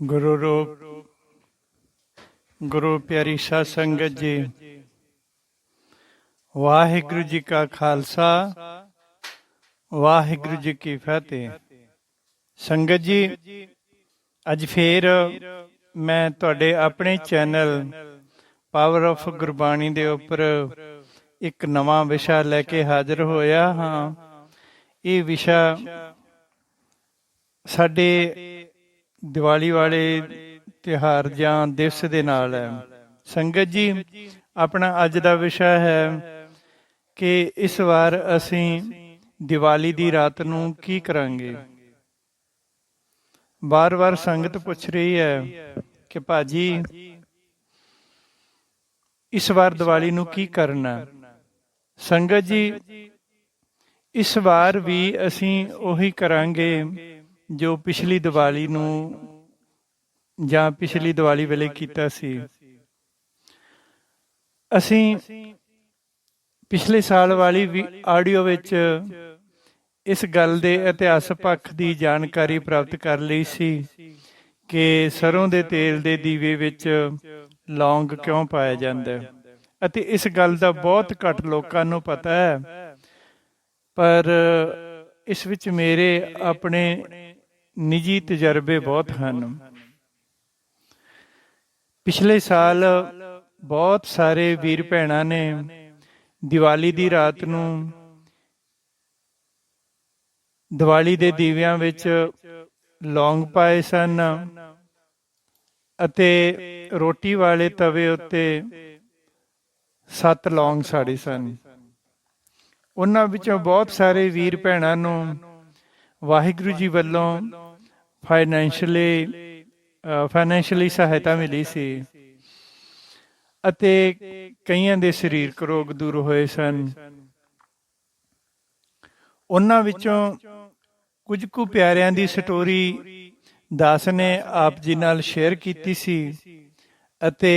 ਗੁਰੂ ਰੂਪ, ਗੁਰੂ ਪਿਆਰੀ ਸਾਧ ਸੰਗਤ ਜੀ, ਵਾਹਿਗੁਰੂ ਜੀ ਕਾ ਖਾਲਸਾ, ਵਾਹਿਗੁਰੂ ਜੀ ਕੀ ਫਤਿਹ। ਸੰਗਤ ਜੀ, ਅੱਜ ਫੇਰ ਮੈਂ ਤੁਹਾਡੇ ਆਪਣੇ ਚੈਨਲ ਪਾਵਰ ਆਫ ਗੁਰਬਾਣੀ ਦੇ ਉੱਪਰ ਇੱਕ ਨਵਾਂ ਵਿਸ਼ਾ ਲੈ ਕੇ ਹਾਜ਼ਰ ਹੋਇਆ ਹਾਂ। ਇਹ ਵਿਸ਼ਾ ਸਾਡੇ ਦੀਵਾਲੀ ਵਾਲੇ ਤਿਹਾਰ ਜਾਂ ਦਿਵਸ ਦੇ ਨਾਲ ਹੈ। ਸੰਗਤ ਜੀ, ਆਪਣਾ ਅੱਜ ਦਾ ਵਿਸ਼ਾ ਹੈ ਕਿ ਇਸ ਵਾਰ ਅਸੀਂ ਦੀਵਾਲੀ ਦੀ ਰਾਤ ਨੂੰ ਕੀ ਕਰਾਂਗੇ। ਬਾਰ-ਬਾਰ ਸੰਗਤ ਪੁੱਛ ਰਹੀ ਹੈ ਕਿ ਭਾਜੀ, ਇਸ ਵਾਰ ਦੀਵਾਲੀ ਨੂੰ ਕੀ ਕਰਨਾ? ਸੰਗਤ ਜੀ, ਇਸ ਵਾਰ ਵੀ ਅਸੀਂ ਉਹੀ ਕਰਾਂਗੇ ਜੋ ਪਿਛਲੀ ਦੀਵਾਲੀ ਨੂੰ ਜਾਂ ਪਿਛਲੀ ਦੀਵਾਲੀ ਵੇਲੇ ਕੀਤਾ ਸੀ। ਅਸੀਂ ਪਿਛਲੇ ਸਾਲ ਵਾਲੀ ਵੀ ਆਡੀਓ ਵਿੱਚ ਇਸ ਗੱਲ ਦੇ ਇਤਿਹਾਸ ਪੱਖ ਦੀ ਜਾਣਕਾਰੀ ਪ੍ਰਾਪਤ ਕਰ ਲਈ ਸੀ ਕਿ ਸਰੋਂ ਦੇ ਤੇਲ ਦੇ ਦੀਵੇ ਵਿੱਚ ਲੌਂਗ ਕਿਉਂ ਪਾਇਆ ਜਾਂਦਾ ਹੈ ਅਤੇ ਇਸ ਗੱਲ ਦਾ ਬਹੁਤ ਘੱਟ ਲੋਕਾਂ ਨੂੰ ਪਤਾ ਹੈ। ਪਰ ਇਸ ਵਿੱਚ ਮੇਰੇ ਆਪਣੇ ਨਿੱਜੀ ਤਜਰਬੇ ਬਹੁਤ ਹਨ। ਪਿਛਲੇ ਸਾਲ ਬਹੁਤ ਸਾਰੇ ਵੀਰ ਭੈਣਾਂ ਨੇ ਦੀਵਾਲੀ ਦੀ ਰਾਤ ਨੂੰ ਦੀਵਾਲੀ ਦੇ ਦੀਵਿਆਂ ਵਿੱਚ ਲੌਂਗ ਪਾਏ ਸਨ ਅਤੇ ਰੋਟੀ ਵਾਲੇ ਤਵੇ ਉੱਤੇ ਸੱਤ ਲੌਂਗ ਸਾੜੇ ਸਨ। ਉਹਨਾਂ ਵਿੱਚੋਂ ਬਹੁਤ ਸਾਰੇ ਵੀਰ ਭੈਣਾਂ ਨੂੰ ਵਾਹਿਗੁਰੂ ਜੀ ਵੱਲੋਂ ਫਾਈਨੈਂਸ਼ੀਅਲੀ ਫਾਈਨੈਂਸ਼ੀਅਲੀ ਸਹਾਇਤਾ ਮਿਲੀ ਸੀ ਅਤੇ ਕਈਆਂ ਦੇ ਸਰੀਰਕ ਰੋਗ ਦੂਰ ਹੋਏ ਸਨ। ਉਹਨਾਂ ਵਿੱਚੋਂ ਕੁਝ ਕੁ ਪਿਆਰਿਆਂ ਦੀ ਸਟੋਰੀ ਦਾਸ ਨੇ ਆਪ ਜੀ ਨਾਲ ਸ਼ੇਅਰ ਕੀਤੀ ਸੀ ਅਤੇ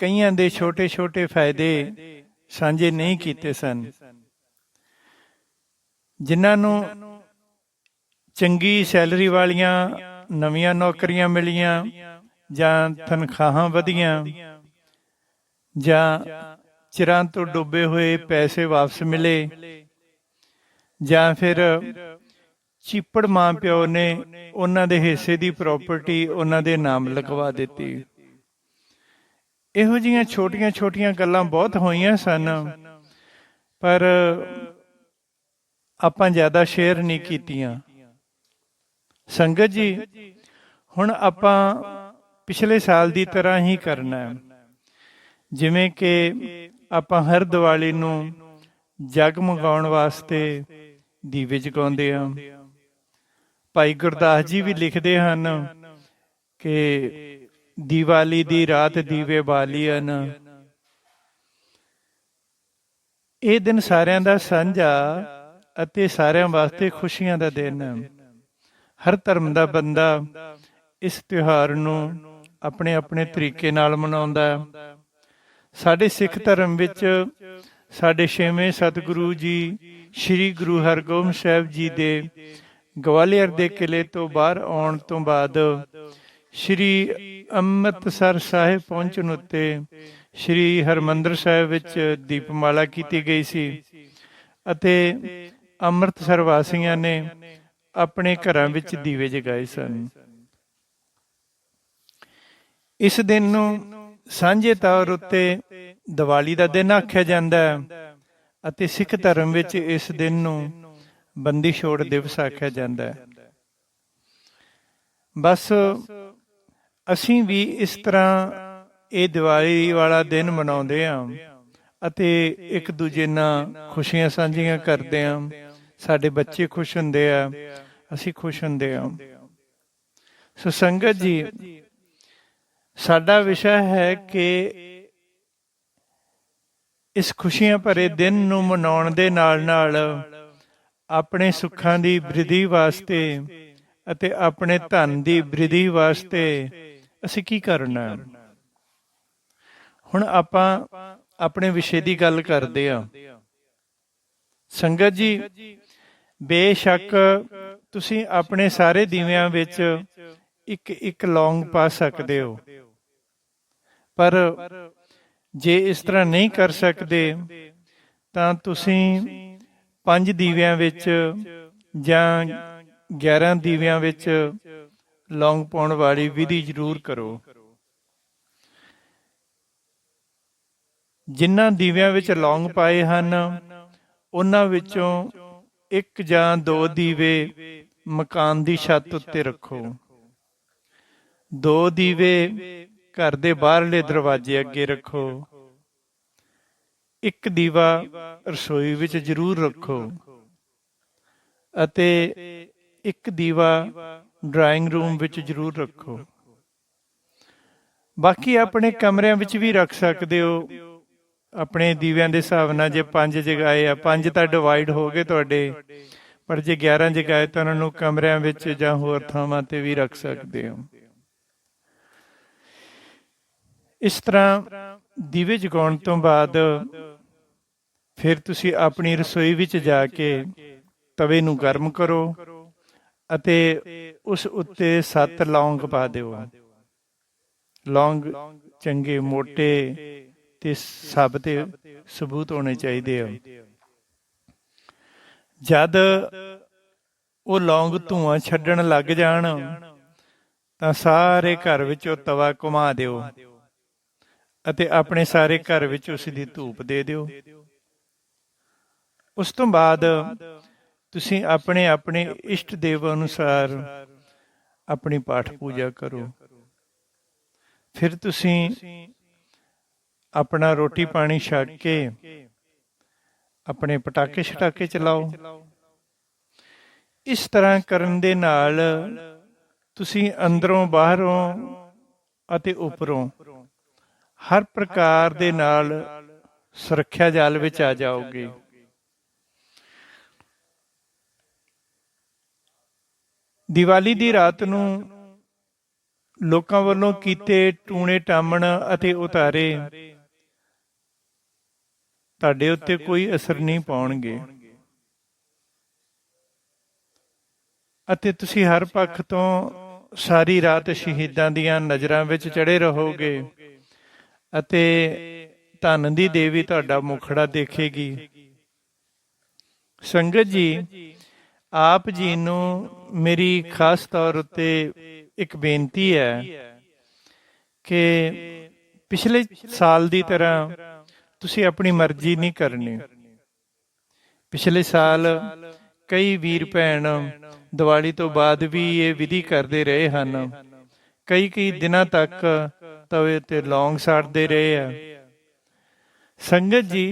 ਕਈਆਂ ਦੇ ਛੋਟੇ-ਛੋਟੇ ਫਾਇਦੇ ਸਾਂਝੇ ਨਹੀਂ ਕੀਤੇ ਸਨ। ਜਿਨ੍ਹਾਂ ਨੂੰ ਚੰਗੀ ਸੈਲਰੀ ਵਾਲੀਆਂ ਨਵੀਆਂ ਨੌਕਰੀਆਂ ਮਿਲੀਆਂ ਜਾਂ ਤਨਖਾਹਾਂ ਵਧੀਆਂ ਜਾਂ ਚਿਰਾਂ ਤੋਂ ਡੁੱਬੇ ਹੋਏ ਪੈਸੇ ਵਾਪਸ ਮਿਲੇ ਜਾਂ ਫਿਰ ਚੀਪੜ ਮਾਂ ਪਿਓ ਨੇ ਉਹਨਾਂ ਦੇ ਹਿੱਸੇ ਦੀ ਪ੍ਰਾਪਰਟੀ ਉਹਨਾਂ ਦੇ ਨਾਮ ਲਿਖਵਾ ਦਿੱਤੀ। ਇਹੋ ਜੀਆਂ ਛੋਟੀਆਂ-ਛੋਟੀਆਂ ਗੱਲਾਂ ਬਹੁਤ ਹੋਈਆਂ ਸਨ, ਪਰ ਆਪਾਂ ਜ਼ਿਆਦਾ ਸ਼ੇਅਰ ਨਹੀਂ ਕੀਤੀਆਂ। ਸੰਗਤ ਜੀ, ਹੁਣ ਆਪਾਂ ਪਿਛਲੇ ਸਾਲ ਦੀ ਤਰ੍ਹਾਂ ਹੀ ਕਰਨਾ ਹੈ। ਜਿਵੇਂ ਕਿ ਆਪਾਂ ਹਰ ਦੀਵਾਲੀ ਨੂੰ ਜਗਮਗਾਉਣ ਵਾਸਤੇ ਦੀਵੇ ਜਗਾਉਂਦੇ ਹਾਂ। ਭਾਈ ਗੁਰਦਾਸ ਜੀ ਵੀ ਲਿਖਦੇ ਹਨ ਕਿ ਦੀਵਾਲੀ ਦੀ ਰਾਤ ਦੀਵੇ ਬਾਲੀਨ ਇਹ ਦਿਨ ਸਾਰਿਆਂ ਦਾ ਸਾਂਝਾ ਅਤੇ ਸਾਰਿਆਂ ਵਾਸਤੇ ਖੁਸ਼ੀਆਂ ਦਾ ਦਿਨ ਹੈ। ਹਰ ਧਰਮ ਦਾ ਬੰਦਾ ਇਸ ਤਿਉਹਾਰ ਨੂੰ ਆਪਣੇ ਆਪਣੇ ਤਰੀਕੇ ਨਾਲ ਮਨਾਉਂਦਾ ਹੈ। ਸਾਡੇ ਸਿੱਖ ਧਰਮ ਵਿੱਚ ਸਾਡੇ ਛੇਵੇਂ ਸਤਿਗੁਰੂ ਜੀ, ਸ੍ਰੀ ਗੁਰੂ ਹਰਗੋਬਿੰਦ ਸਾਹਿਬ ਜੀ ਦੇ ਗਵਾਲੀਅਰ ਦੇ ਕਿਲੇ ਤੋਂ ਬਾਹਰ ਆਉਣ ਤੋਂ ਬਾਅਦ ਸ੍ਰੀ ਅੰਮ੍ਰਿਤਸਰ ਸਾਹਿਬ ਪਹੁੰਚਣ ਉੱਤੇ ਸ੍ਰੀ ਹਰਮੰਦਰ ਸਾਹਿਬ ਵਿੱਚ ਦੀਪਮਾਲਾ ਕੀਤੀ ਗਈ ਸੀ ਅਤੇ ਅੰਮ੍ਰਿਤਸਰ ਵਾਸੀਆਂ ਨੇ ਆਪਣੇ ਘਰਾਂ ਵਿੱਚ ਦੀਵੇ ਜਗਾਏ ਸਨ। ਇਸ ਦਿਨ ਨੂੰ ਸਾਂਝੇ ਤੌਰ ਉੱਤੇ ਦੀਵਾਲੀ ਦਾ ਦਿਨ ਆਖਿਆ ਜਾਂਦਾ ਹੈ ਅਤੇ ਸਿੱਖ ਧਰਮ ਵਿੱਚ ਇਸ ਦਿਨ ਨੂੰ ਬੰਦੀ ਛੋੜ ਦਿਵਸ ਆਖਿਆ ਜਾਂਦਾ ਹੈ। ਬਸ ਅਸੀਂ ਵੀ ਇਸ ਤਰ੍ਹਾਂ ਇਹ ਦੀਵਾਲੀ ਵਾਲਾ ਦਿਨ ਮਨਾਉਂਦੇ ਹਾਂ ਅਤੇ ਇੱਕ ਦੂਜੇ ਨਾਲ ਖੁਸ਼ੀਆਂ ਸਾਂਝੀਆਂ ਕਰਦੇ ਹਾਂ। ਸਾਡੇ ਬੱਚੇ ਖੁਸ਼ ਹੁੰਦੇ ਆ ਅਸੀਂ ਖੁਸ਼ ਹੁੰਦੇ ਹਾਂ। ਸੋ ਸੰਗਤ ਜੀ, ਸਾਡਾ ਵਿਸ਼ਾ ਹੈ ਕਿ ਇਸ ਖੁਸ਼ੀਆਂ ਭਰੇ ਦਿਨ ਨੂੰ ਮਨਾਉਣ ਦੇ ਨਾਲ ਨਾਲ ਆਪਣੇ ਸੁੱਖਾਂ ਦੀ ਬ੍ਰਿਧੀ ਵਾਸਤੇ ਅਤੇ ਆਪਣੇ ਧਨ ਦੀ ਬ੍ਰਿਧੀ ਵਾਸਤੇ ਅਸੀਂ ਕੀ ਕਰਨਾ? ਹੁਣ ਆਪਾਂ ਆਪਣੇ ਵਿਸ਼ੇ ਦੀ ਗੱਲ ਕਰਦੇ ਆ ਸੰਗਤ ਜੀ, ਬੇਸ਼ੱਕ ਤੁਸੀਂ ਆਪਣੇ ਸਾਰੇ ਦੀਵਿਆਂ ਵਿੱਚ ਇੱਕ ਇੱਕ ਲੌਂਗ ਪਾ ਸਕਦੇ ਹੋ। ਪਰ ਜੇ ਇਸ ਤਰ੍ਹਾਂ ਨਹੀਂ ਕਰ ਸਕਦੇ, ਤਾਂ ਤੁਸੀਂ ਪੰਜ ਦੀਵਿਆਂ ਵਿੱਚ ਜਾਂ 11 ਦੀਵਿਆਂ ਵਿੱਚ ਲੌਂਗ ਪਾਉਣ ਵਾਲੀ ਵਿਧੀ ਜ਼ਰੂਰ ਕਰੋ। ਜਿਨ੍ਹਾਂ ਦੀਵਿਆਂ ਵਿੱਚ ਲੌਂਗ ਪਾਏ ਹਨ, ਉਹਨਾਂ ਵਿੱਚੋਂ ਇੱਕ ਜਾਂ ਦੋ ਦੀਵੇ ਮਕਾਨ ਦੀ ਛੱਤ ਉੱਤੇ ਰੱਖੋ। ਦੋ ਦੀਵੇ ਘਰ ਦੇ ਬਾਹਰਲੇ ਦਰਵਾਜ਼ੇ ਅੱਗੇ ਰੱਖੋ। ਇੱਕ ਦੀਵਾ ਰਸੋਈ ਵਿੱਚ ਜ਼ਰੂਰ ਰੱਖੋ ਅਤੇ ਇੱਕ ਦੀਵਾ ਡਰਾਇੰਗ ਰੂਮ ਵਿੱਚ ਜ਼ਰੂਰ ਰੱਖੋ। ਬਾਕੀ ਆਪਣੇ ਕਮਰਿਆਂ ਵਿੱਚ ਵੀ ਰੱਖ ਸਕਦੇ ਹੋ। ਆਪਣੇ ਦੀਵਿਆਂ ਦੇ ਹਿਸਾਬ ਨਾਲ ਜੇ ਪੰਜ ਜਗਾਏ ਆ, ਪੰਜ ਤਾਂ ਡਿਵਾਈਡ ਹੋ ਗਏ ਤੁਹਾਡੇ। ਪਰ ਜੇ 11 ਜਗਾਏ ਤਾਂ ਉਹਨਾਂ ਨੂੰ ਕਮਰਿਆਂ ਵਿੱਚ ਜਾਂ ਹੋਰ ਥਾਵਾਂ ਤੇ ਵੀ ਰੱਖ ਸਕਦੇ ਹੋ। ਇਸ ਤਰ੍ਹਾਂ ਦੀਵੇ ਜਗਾਉਣ ਤੋਂ ਬਾਅਦ ਫਿਰ ਤੁਸੀਂ ਆਪਣੀ ਰਸੋਈ ਵਿੱਚ ਜਾ ਕੇ ਤਵੇ ਨੂੰ ਗਰਮ ਕਰੋ ਅਤੇ ਉਸ ਉੱਤੇ ਸੱਤ ਲੌਂਗ ਪਾ ਦਿਓ। ਲੌਂਗ ਚੰਗੇ ਮੋٹے ਤੇ ਸਭ ਤੇ ਸਬੂਤ ਹੋਣੇ ਚਾਹੀਦੇ ਆ। ਜਦ ਉਹ ਲੌਂਗ ਧੂਆਂ ਛੱਡਣ ਲੱਗ ਜਾਣ, ਤਾਂ ਸਾਰੇ ਘਰ ਵਿੱਚ ਤਵਾ ਘੁਮਾ ਦਿਓ ਅਤੇ ਆਪਣੇ ਸਾਰੇ ਘਰ ਵਿੱਚ ਉਸ ਦੀ ਧੂਪ ਦੇ ਦਿਓ। ਉਸ ਤੋਂ ਬਾਅਦ ਤੁਸੀਂ ਆਪਣੇ ਆਪਣੇ ਇਸ਼ਟ ਦੇਵ ਅਨੁਸਾਰ ਆਪਣੀ ਪਾਠ ਪੂਜਾ ਕਰੋ। ਫਿਰ ਤੁਸੀਂ ਆਪਣਾ ਰੋਟੀ ਪਾਣੀ ਛੱਡ ਕੇ ਆਪਣੇ ਪਟਾਕੇ ਛਟਾਕੇ ਚਲਾਓ। ਇਸ ਤਰ੍ਹਾਂ ਕਰਨ ਦੇ ਨਾਲ ਤੁਸੀਂ ਅੰਦਰੋਂ, ਬਾਹਰੋਂ ਅਤੇ ਉੱਪਰੋਂ ਹਰ ਪ੍ਰਕਾਰ ਦੇ ਨਾਲ ਸੁਰੱਖਿਆ ਜਾਲ ਵਿੱਚ ਆ ਜਾਓਗੇ। ਦੀਵਾਲੀ ਦੀ ਰਾਤ ਨੂੰ ਲੋਕਾਂ ਵੱਲੋਂ ਕੀਤੇ ਟੂਣੇ ਟਾਮਣ ਅਤੇ ਉਤਾਰੇ ਤੁਹਾਡੇ ਉੱਤੇ ਕੋਈ ਅਸਰ ਨਹੀਂ ਪਾਉਣਗੇ। ਅਤੇ ਤੁਸੀਂ ਹਰ ਪੱਖ ਤੋਂ ਸਾਰੀ ਰਾਤ ਸ਼ਹੀਦਾਂ ਦੀਆਂ ਨਜ਼ਰਾਂ ਵਿੱਚ ਚੜੇ ਰਹੋਗੇ। ਅਤੇ ਧਨ ਦੀ ਦੇਵੀ ਤੁਹਾਡਾ ਮੁਖੜਾ ਦੇਖੇਗੀ। ਸੰਗਤ ਜੀ ਆਪ ਜੀ ਨੂੰ ਮੇਰੀ ਖਾਸ ਤੌਰ ਉੱਤੇ ਇੱਕ ਬੇਨਤੀ ਹੈ ਕਿ ਪਿਛਲੇ ਸਾਲ ਦੀ ਤਰ੍ਹਾਂ ਤੁਸੀਂ ਆਪਣੀ ਮਰਜ਼ੀ ਨਹੀਂ ਕਰਨੀ। ਪਿਛਲੇ ਸਾਲ ਕਈ ਵੀਰ ਭੈਣ ਦੀਵਾਲੀ ਤੋਂ ਬਾਅਦ ਵੀ ਇਹ ਵਿਧੀ ਕਰਦੇ ਰਹੇ ਹਨ। ਕਈ ਕਈ ਦਿਨਾਂ ਤੱਕ ਤਵੇ ਤੇ ਲੌਂਗ ਸਾੜਦੇ ਰਹੇ ਆ। ਸੰਗਤ ਜੀ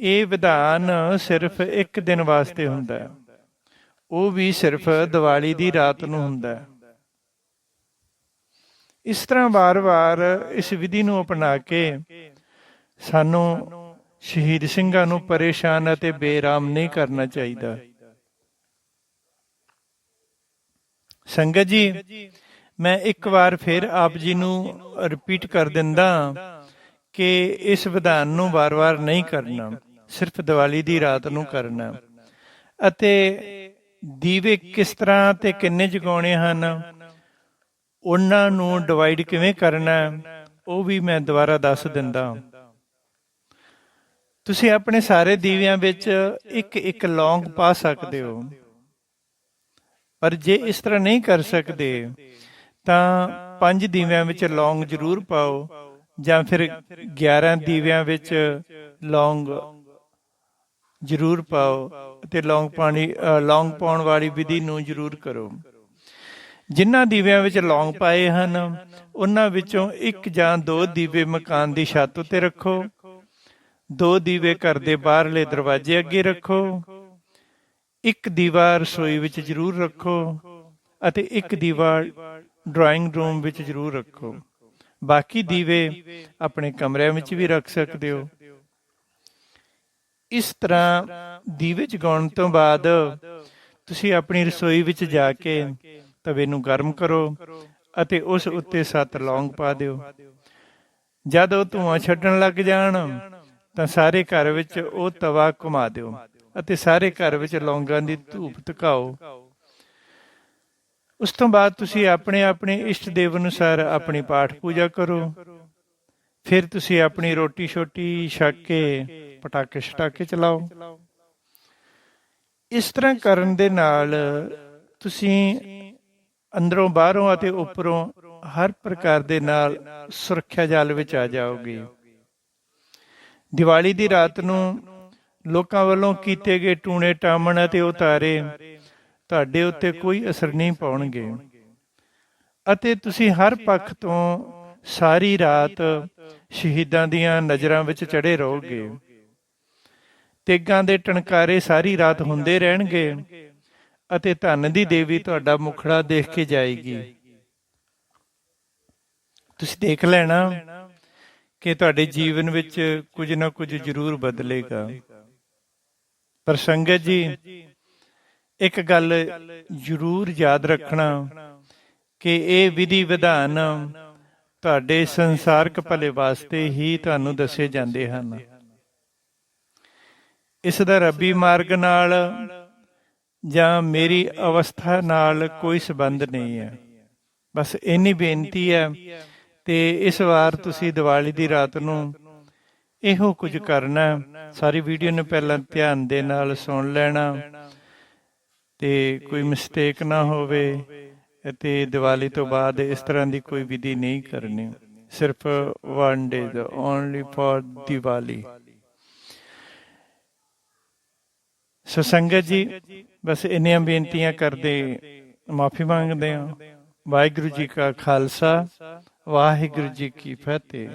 ਇਹ ਵਿਧਾਨ ਸਿਰਫ ਇੱਕ ਦਿਨ ਵਾਸਤੇ ਹੁੰਦਾ ਹੈ। ਉਹ ਵੀ ਸਿਰਫ ਦੀਵਾਲੀ ਦੀ ਰਾਤ ਨੂੰ ਹੁੰਦਾ ਹੈ। ਇਸ ਤਰ੍ਹਾਂ ਵਾਰ-ਵਾਰ ਇਸ ਵਿਧੀ ਨੂੰ ਅਪਣਾ ਕੇ ਸਾਨੂੰ ਸ਼ਹੀਦ ਸਿੰਘਾਂ ਨੂੰ ਪਰੇਸ਼ਾਨ ਅਤੇ ਬੇਰਾਮ ਨਹੀਂ ਕਰਨਾ ਚਾਹੀਦਾ। ਸੰਗਤ ਜੀ, ਮੈਂ ਇੱਕ ਵਾਰ ਫਿਰ ਆਪ ਜੀ ਨੂੰ ਰਿਪੀਟ ਕਰ ਦਿੰਦਾ ਕਿ ਇਸ ਵਿਧਾਨ ਨੂੰ ਵਾਰ-ਵਾਰ ਨਹੀਂ ਕਰਨਾ, ਸਿਰਫ ਦੀਵਾਲੀ ਦੀ ਰਾਤ ਨੂੰ ਕਰਨਾ। ਅਤੇ ਦੀਵੇ ਕਿਸ ਤਰ੍ਹਾਂ ਤੇ ਕਿੰਨੇ ਜਗਾਉਣੇ ਹਨ, ਉਹਨਾਂ ਨੂੰ ਡਿਵਾਈਡ ਕਿਵੇਂ ਕਰਨਾ, ਉਹ ਵੀ ਮੈਂ ਦੁਬਾਰਾ ਦੱਸ ਦਿੰਦਾ। ਤੁਸੀਂ ਆਪਣੇ ਸਾਰੇ ਦੀਵਿਆਂ ਵਿੱਚ ਇੱਕ ਇੱਕ ਲੌਂਗ ਪਾ ਸਕਦੇ ਹੋ। ਪਰ ਜੇ ਇਸ ਤਰ੍ਹਾਂ ਨਹੀਂ ਕਰ ਸਕਦੇ, ਤਾਂ ਪੰਜ ਦੀਵਿਆਂ ਵਿੱਚ ਲੌਂਗ ਜ਼ਰੂਰ ਪਾਓ ਜਾਂ ਫਿਰ 11 ਦੀਵਿਆਂ ਵਿੱਚ ਲੌਂਗ ਜ਼ਰੂਰ ਪਾਓ ਤੇ ਲੌਂਗ ਪਾਣੀ ਲੌਂਗ ਪਾਉਣ ਵਾਲੀ ਵਿਧੀ ਨੂੰ ਜ਼ਰੂਰ ਕਰੋ। ਜਿਨ੍ਹਾਂ ਦੀਵਿਆਂ ਵਿੱਚ ਲੌਂਗ ਪਾਏ ਹਨ, ਉਹਨਾਂ ਵਿੱਚੋਂ ਇੱਕ ਜਾਂ ਦੋ ਦੀਵੇ ਮਕਾਨ ਦੀ ਛੱਤ ਉੱਤੇ ਰੱਖੋ ਦੋ ਦੀਵੇ ਘਰ ਦੇ ਬਾਹਰਲੇ ਦਰਵਾਜ਼ੇ ਅੱਗੇ ਰੱਖੋ। ਇੱਕ ਦੀਵਾ ਰਸੋਈ ਵਿੱਚ ਜ਼ਰੂਰ ਰੱਖੋ ਅਤੇ ਇੱਕ ਦੀਵਾ ਡਰਾਇੰਗ ਰੂਮ ਵਿੱਚ ਜ਼ਰੂਰ ਰੱਖੋ। ਬਾਕੀ ਦੀਵੇ ਆਪਣੇ ਕਮਰਿਆਂ ਵਿੱਚ ਵੀ ਰੱਖ ਸਕਦੇ ਹੋ। ਇਸ ਤਰ੍ਹਾਂ ਦੀਵੇ ਜਗਾਉਣ ਤੋਂ ਬਾਅਦ ਤੁਸੀਂ ਆਪਣੀ ਰਸੋਈ ਵਿੱਚ ਜਾ ਕੇ ਤਵੇ ਨੂੰ ਗਰਮ ਕਰੋ ਅਤੇ ਉਸ ਉੱਤੇ ਸੱਤ ਲੌਂਗ ਪਾ ਦਿਓ। ਜਦ ਉਹ ਧੂਆਂ ਛੱਡਣ ਲੱਗ ਜਾਣ ਤਾਂ ਸਾਰੇ ਘਰ ਵਿੱਚ ਉਹ ਤਵਾ ਘੁਮਾ ਦਿਓ ਅਤੇ ਸਾਰੇ ਘਰ ਵਿੱਚ ਲੌਂਗਾਂ ਦੀ ਧੂਪ ਧਕਾਓ। ਉਸ ਤੋਂ ਬਾਅਦ ਤੁਸੀਂ ਆਪਣੇ ਆਪਣੇ ਇਸ਼ਟ ਦੇਵ ਅਨੁਸਾਰ ਆਪਣੀ ਪਾਠ ਪੂਜਾ ਕਰੋ। ਫਿਰ ਤੁਸੀਂ ਆਪਣੀ ਰੋਟੀ ਛੋਟੀ ਛਕ ਕੇ ਪਟਾਕੇ ਛਟਾਕੇ ਚਲਾਓ। ਇਸ ਤਰ੍ਹਾਂ ਕਰਨ ਦੇ ਨਾਲ ਤੁਸੀਂ ਅੰਦਰੋਂ, ਬਾਹਰੋਂ ਅਤੇ ਉੱਪਰੋਂ ਹਰ ਪ੍ਰਕਾਰ ਦੇ ਨਾਲ ਸੁਰੱਖਿਆ ਜਾਲ ਵਿੱਚ ਆ ਜਾਓਗੇ। ਦੀਵਾਲੀ ਦੀ ਰਾਤ ਨੂੰ ਲੋਕਾਂ ਵੱਲੋਂ ਕੀਤੇ ਗਏ ਟੂਣੇ ਟਾਮਣ ਅਤੇ ਉਤਾਰੇ ਤੁਹਾਡੇ ਉੱਤੇ ਕੋਈ ਅਸਰ ਨਹੀਂ ਪਾਉਣਗੇ। ਅਤੇ ਤੁਸੀਂ ਹਰ ਪੱਖ ਤੋਂ ਸਾਰੀ ਰਾਤ ਸ਼ਹੀਦਾਂ ਦੀਆਂ ਨਜ਼ਰਾਂ ਵਿੱਚ ਚੜੇ ਰਹੋਗੇ। ਤੇਗਾਂ ਦੇ ਟਣਕਾਰੇ ਸਾਰੀ ਰਾਤ ਹੁੰਦੇ ਰਹਿਣਗੇ ਅਤੇ ਧਨ ਦੀ ਦੇਵੀ ਤੁਹਾਡਾ ਮੁਖੜਾ ਦੇਖ ਕੇ ਜਾਏਗੀ। ਤੁਸੀਂ ਦੇਖ ਲੈਣਾ। ਕਿ ਤੁਹਾਡੇ ਜੀਵਨ ਵਿੱਚ ਕੁਝ ਨਾ ਕੁਝ ਜ਼ਰੂਰ ਬਦਲੇਗਾ। ਪਰ ਸੰਗਤ ਜੀ, ਇੱਕ ਗੱਲ ਜ਼ਰੂਰ ਯਾਦ ਰੱਖਣਾ ਕਿ ਇਹ ਵਿਧੀ ਵਿਧਾਨ ਤੁਹਾਡੇ ਸੰਸਾਰਕ ਭਲੇ ਵਾਸਤੇ ਹੀ ਤੁਹਾਨੂੰ ਦੱਸੇ ਜਾਂਦੇ ਹਨ। ਇਸ ਦਾ ਰੱਬੀ ਮਾਰਗ ਨਾਲ ਜਾਂ ਮੇਰੀ ਅਵਸਥਾ ਨਾਲ ਕੋਈ ਸਬੰਧ ਨਹੀਂ ਹੈ। ਬਸ ਇੰਨੀ ਬੇਨਤੀ ਹੈ ਤੇ ਇਸ ਵਾਰ ਤੁਸੀਂ ਦੀਵਾਲੀ ਦੀ ਰਾਤ ਨੂੰ ਇਹੋ ਕੁਝ ਕਰਨਾ ਸਾਰੀ ਵੀਡੀਓ ਨੂੰ ਪਹਿਲਾਂ ਧਿਆਨ ਦੇ ਨਾਲ ਸੁਣ ਲੈਣਾ। ਤੇ ਕੋਈ ਮਿਸਟੇਕ ਨਾ ਹੋਵੇ ਅਤੇ ਦੀਵਾਲੀ ਤੋਂ ਬਾਅਦ ਇਸ ਤਰ੍ਹਾਂ ਦੀ ਕੋਈ ਵਿਧੀ ਨਹੀਂ ਕਰਨੀ। ਸਿਰਫ ਵਨ ਡੇ ਦਾ ਓਨਲੀ ਫॉर ਦੀਵਾਲੀ। ਸੋ ਸੰਗਤ ਜੀ, ਬਸ ਇੰਨੀਆਂ ਬੇਨਤੀਆਂ ਕਰਦੇ, ਮਾਫੀ ਮੰਗਦੇ ਹਾਂ। ਵਾਹਿਗੁਰੂ ਜੀ ਕਾ ਖਾਲਸਾ। ਵਾਹਿਗੁਰੂ ਜੀ ਕੀ ਫਤਿਹ।